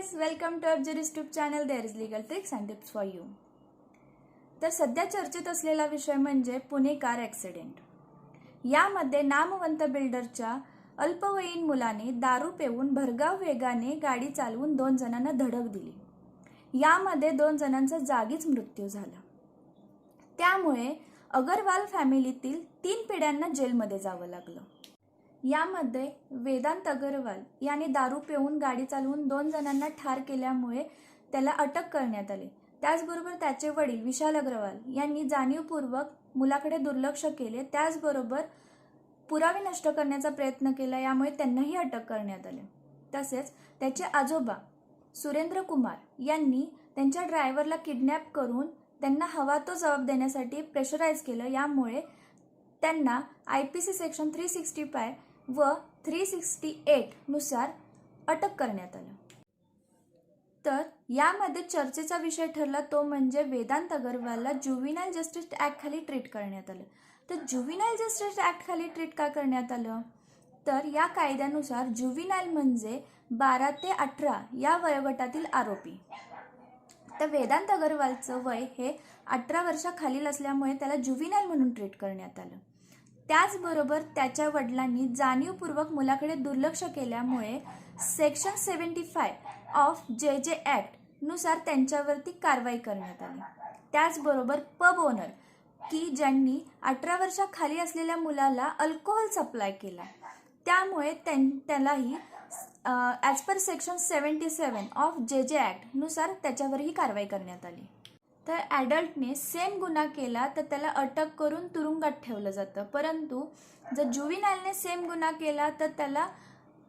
Guys welcome to our YouTube channel there is legal tricks and tips for you तर सध्या चर्चेत असलेला विषय म्हणजे पुणे कार ॲक्सिडेंट यामध्ये नामवंत बिल्डरच्या अल्पवयीन मुलाने दारू पेऊन भरगाव वेगाने गाडी चालवून दोन जणांना धडक दिली. यामध्ये दोन जणांचा जागीच मृत्यू झाला. त्यामुळे अगरवाल फॅमिलीतील तीन पिढ्यांना जेलमध्ये जावं लागलं. यामध्ये वेदांत अगरवाल याने दारू पिऊन गाडी चालवून दोन जणांना ठार केल्यामुळे त्याला अटक करण्यात आली. त्याचबरोबर त्याचे वडील विशाल अग्रवाल यांनी जाणीवपूर्वक मुलाकडे दुर्लक्ष केले. त्याचबरोबर पुरावे नष्ट करण्याचा प्रयत्न केला. यामुळे त्यांनाही अटक करण्यात आली. तसेच त्याचे आजोबा सुरेंद्र कुमार यांनी त्यांच्या ड्रायव्हरला किडनॅप करून त्यांना हवा तो जबाब देण्यासाठी प्रेशराईज केलं. यामुळे त्यांना I P C section three sixty five व थ्री सिक्स्टी एटनुसार अटक करण्यात आलं. तर यामध्ये चर्चेचा विषय ठरला तो म्हणजे वेदांत अगरवालला जुविनाईल जस्टिस ॲक्ट खाली ट्रीट करण्यात आलं. तर जुविनाईल जस्टिस ॲक्ट खाली ट्रीट का करण्यात आलं? तर या कायद्यानुसार जुविनाईल म्हणजे बारा ते अठरा या वयोगटातील आरोपी. तर वेदांत अगरवालचं वय हे अठरा वर्षाखालील असल्यामुळे त्याला जुविनाईल म्हणून ट्रीट करण्यात आलं. त्याचबरोबर त्याच्या वडिलांनी जाणीवपूर्वक मुलाकडे दुर्लक्ष केल्यामुळे section seventy five of J J ॲक्टनुसार त्यांच्यावरती कारवाई करण्यात आली. त्याचबरोबर पब ओनर की ज्यांनी अठरा वर्षाखाली असलेल्या मुलाला अल्कोहोल सप्लाय केला. त्यामुळे त्यां त्यालाही as per section seventy seven of J J ॲक्टनुसार त्याच्यावरही कारवाई करण्यात आली. तर ॲडल्टने सेम गुन्हा केला तर त्याला अटक करून तुरुंगात ठेवलं जातं. परंतु जर जुविनालने सेम गुन्हा केला तर त्याला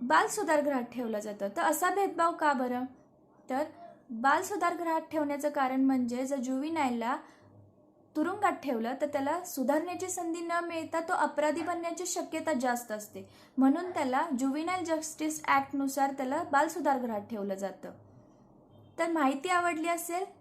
बालसुधारगृहात ठेवलं जातं. तर असा भेदभाव का बरं? तर बाल सुधारगृहात ठेवण्याचं कारण म्हणजे जर जुविनायला तुरुंगात ठेवलं तर त्याला सुधारण्याची संधी न मिळता तो अपराधी बनण्याची शक्यता जास्त असते. म्हणून त्याला जुविनाल जस्टिस ॲक्टनुसार त्याला बालसुधारगृहात ठेवलं जातं. तर माहिती आवडली असेल?